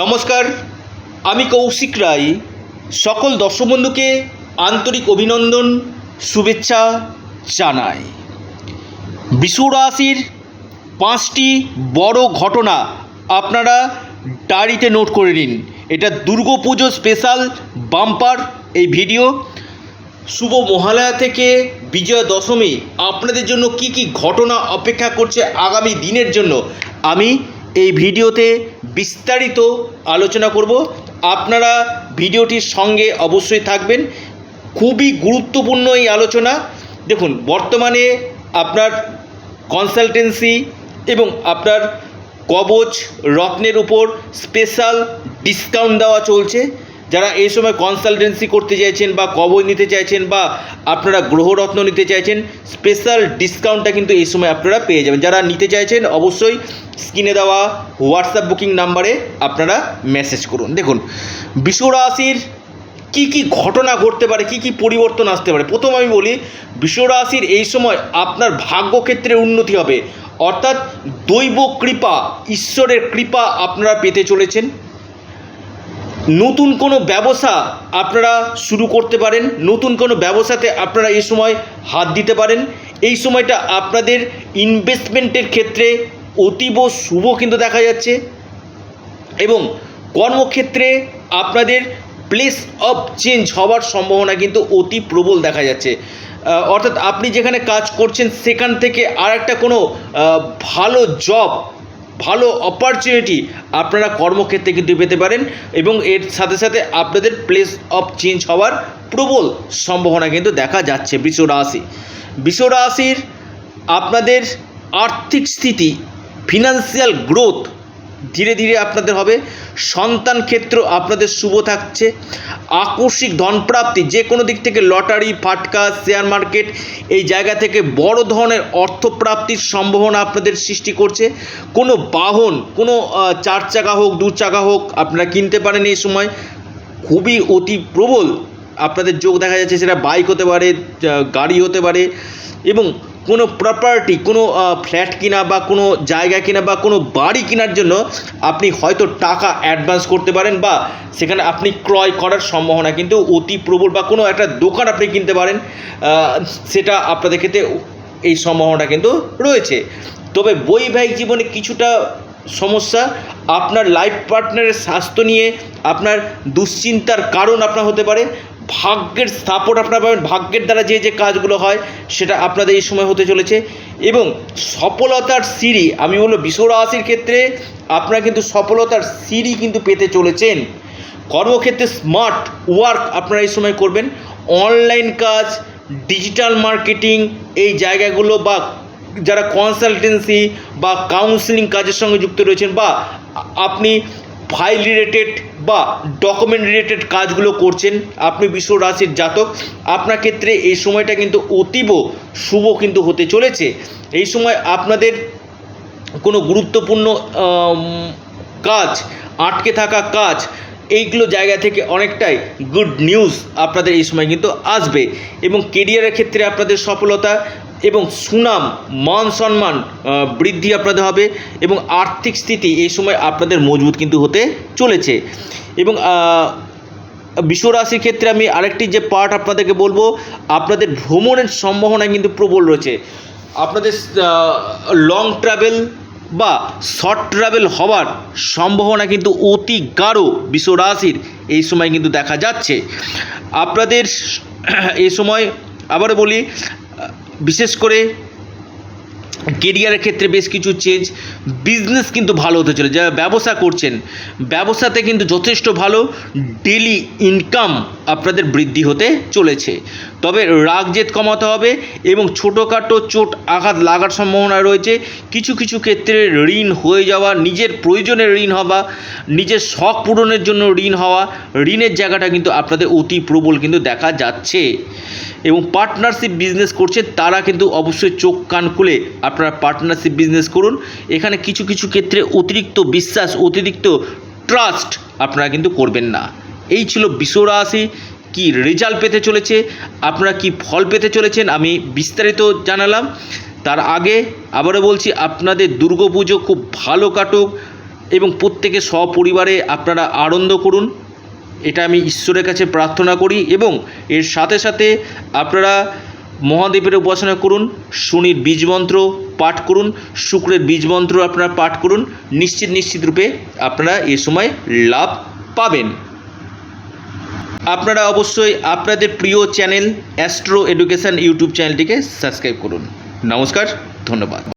নমস্কার, আমি কৌশিক রায়। সকল দর্শক বন্ধুকে আন্তরিক অভিনন্দন, শুভেচ্ছা জানাই। বিশু রাশির পাঁচটি বড় ঘটনা আপনারা ডায়েরিতে নোট করে নিন। এটা দুর্গাপুজো স্পেশাল বাম্পার এই ভিডিও শুভ মহালয়া থেকে বিজয়া দশমী। আপনাদের জন্য কি কি ঘটনা অপেক্ষা করছে আগামী দিনের জন্য? আমি এই ভিডিওতে বিস্তারিত আলোচনা করব। আপনারা ভিডিওটির সঙ্গে অবশ্যই থাকবেন। খুবই গুরুত্বপূর্ণ এই আলোচনা। দেখুন, বর্তমানে আপনার কনসালটেন্সি এবং আপনার কবচ, রত্নের উপর স্পেশাল ডিসকাউন্ট দেওয়া চলছে। যারা এই সময় কনসালটেন্সি করতে চাইছেন বা কবচ নিতে চাইছেন বা আপনারা গ্রহরত্ন নিতে চাইছেন স্পেশাল ডিসকাউন্টটা কিন্তু এই সময় আপনারা পেয়ে যাবেন। যারা নিতে চাইছেন, অবশ্যই স্ক্রিনে দেওয়া হোয়াটসঅ্যাপ বুকিং নাম্বারে আপনারা মেসেজ করুন। দেখুন বিশ্ব রাশির কী কী ঘটনা ঘটতে পারে, কী কী পরিবর্তন আসতে পারে? প্রথম আমি বলি, বিশ্বরাশির এই সময় আপনার ভাগ্যক্ষেত্রে উন্নতি হবে। অর্থাৎ দৈব কৃপা, ঈশ্বরের কৃপা আপনারা পেতে চলেছেন। নতুন কোনো ব্যবসা আপনারা শুরু করতে পারেন, নতুন কোনো ব্যবসাতে আপনারা এই সময় হাত দিতে পারেন। এই সময়টা আপনাদের ইনভেস্টমেন্টের ক্ষেত্রে অতীব শুভ কিন্তু দেখা যাচ্ছে এবং কর্মক্ষেত্রে আপনাদের প্লেস অফ চেঞ্জ হওয়ার সম্ভাবনা কিন্তু অতি প্রবল দেখা যাচ্ছে। অর্থাৎ আপনি যেখানে কাজ করছেন, সেখান থেকে আর একটা কোনো ভালো জব ভালো অপরচুনিটি আপনারা কর্মক্ষেত্রে কিন্তু পেতে পারেন এবং এর সাথে সাথে আপনাদের প্লেস অফ চেঞ্জ হওয়ার প্রবল সম্ভাবনা কিন্তু দেখা যাচ্ছে বৃষ রাশি। বৃষ রাশির আপনাদের আর্থিক স্থিতি ফিনান্সিয়াল গ্রোথ ধীরে ধীরে আপনাদের হবে। সন্তান ক্ষেত্র আপনাদের শুভ থাকছে। আকস্মিক ধনপ্রাপ্তি, যে কোনো দিক থেকে লটারি, ফাটকা শেয়ার মার্কেট এই জায়গা থেকে বড় ধরনের অর্থপ্রাপ্তির সম্ভাবনা আপনাদের সৃষ্টি করছে। কোনো বাহন, কোনো চার চাকা হোক, দু চাকা হোক, আপনারা কিনতে পারেন এই সময়। খুবই অতি প্রবল আপনাদের যোগ দেখা যাচ্ছে, সেটা বাইক হতে পারে গাড়ি হতে পারে এবং কোনো প্রপার্টি কোনো ফ্ল্যাট কিনা বা কোনো জায়গা কিনা বা কোনো বাড়ি কেনার জন্য আপনি হয়তো টাকা অ্যাডভান্স করতে পারেন বা সেখানে আপনি ক্রয় করার সম্ভাবনা, কিন্তু অতি প্রবল বা কোনো একটা দোকান আপনি কিনতে পারেন সেটা আপনাদের ক্ষেত্রে এই সম্ভাবনা কিন্তু রয়েছে। তবে বৈবাহিক জীবনে কিছুটা সমস্যা, আপনার লাইফ পার্টনারের স্বাস্থ্য নিয়ে আপনার দুশ্চিন্তার কারণ আপনার হতে পারে ভাগ্যের সাপোর্ট আপনারা পাবেন, ভাগ্যের দ্বারা যে যে কাজগুলো হয়, সেটা আপনাদের এই সময় হতে চলেছে। এবং সফলতার সিঁড়ি, আমি বলব বিশ্বরাশির ক্ষেত্রে আপনারা কিন্তু সফলতার সিঁড়ি কিন্তু পেতে চলেছেন। কর্মক্ষেত্রে স্মার্ট ওয়ার্ক আপনারা এই সময় করবেন। অনলাইন কাজ ডিজিটাল মার্কেটিং এই জায়গাগুলো বা যারা কনসালটেন্সি বা কাউন্সিলিং কাজের সঙ্গে যুক্ত রয়েছেন বা আপনি ফাইল রিলেটেড বা ডকুমেন্ট রিলেটেড কাজগুলো করছেন। আপনি বিশ্ব রাশির জাতক। আপনার ক্ষেত্রে এই সময়টা কিন্তু অতীব শুভ কিন্তু হতে চলেছে। এই সময় আপনাদের কোনো গুরুত্বপূর্ণ কাজ, আটকে থাকা কাজ, এইগুলো জায়গা থেকে অনেকটাই গুড নিউজ আপনাদের এই সময় কিন্তু আসবে। এবং কেরিয়ারের ক্ষেত্রে আপনাদের সফলতা এবং সুনাম মান সম্মান বৃদ্ধি আপনাদের হবে এবং আর্থিক স্থিতি এই সময় আপনাদের মজবুত কিন্তু হতে চলেছে। এবং আহ, বিশ্ব রাশির ক্ষেত্রে আমি আরেকটি যে পার্ট আপনাদেরকে বলব আপনাদের ভ্রমণের সম্ভাবনা কিন্তু প্রবল রয়েছে। আপনাদের লং ট্রাভেল বা শর্ট ট্রাভেল হওয়ার সম্ভাবনা কিন্তু অতি গাঢ় বিশ্ব রাশির এই সময় কিন্তু দেখা যাচ্ছে। আপনাদের এই সময় আবারও বলি বিশেষ করে কেরিয়ারের ক্ষেত্রে বেশ কিছু চেঞ্জ বিজনেস কিন্তু ভালো হতে চলে যারা ব্যবসা করছেন, ব্যবসাতে কিন্তু যথেষ্ট ভালো ডেলি ইনকাম আপনাদের বৃদ্ধি হতে চলেছে। তবে রাগ জেদ কমাতে হবে এবং ছোটোখাটো চোট আঘাত লাগার সম্ভাবনা রয়েছে। কিছু কিছু ক্ষেত্রে ঋণ হয়ে যাওয়া, নিজের প্রয়োজনে ঋণ হওয়া, নিজের শখ পূরণের জন্য ঋণ হওয়া, ঋণের জায়গাটা কিন্তু আপনাদের অতি প্রবল কিন্তু দেখা যাচ্ছে। এবং পার্টনারশিপ বিজনেস করছে তারা কিন্তু অবশ্যই চোখ, কান খুলে আপনারা পার্টনারশিপ বিজনেস করুন। এখানে কিছু কিছু ক্ষেত্রে অতিরিক্ত বিশ্বাস, অতিরিক্ত ট্রাস্ট আপনারা কিন্তু করবেন না। এই ছিল বিশ্বরাশি। কি রেজাল্ট পেতে চলেছে? আপনারা কি ফল পেতে চলেছেন? আমি বিস্তারিত জানালাম। তার আগে আবারও বলছি, আপনাদের দুর্গাপুজো খুব ভালো কাটুক এবং প্রত্যেকে সপরিবারে আপনারা আনন্দ করুন। এটা আমি ঈশ্বরের কাছে প্রার্থনা করি এবং এর সাথে সাথে আপনারা মহাদেবের উপাসনা করুন, শনির বীজমন্ত্র পাঠ করুন, শুক্রের বীজমন্ত্র আপনারা পাঠ করুন। নিশ্চিত নিশ্চিত রূপে আপনারা এ সময় লাভ পাবেন। আপনারা অবশ্যই আপনাদের প্রিয় চ্যানেল অ্যাস্ট্রো এডুকেশন ইউটিউব চ্যানেলটিকে সাবস্ক্রাইব করুন। নমস্কার ধন্যবাদ।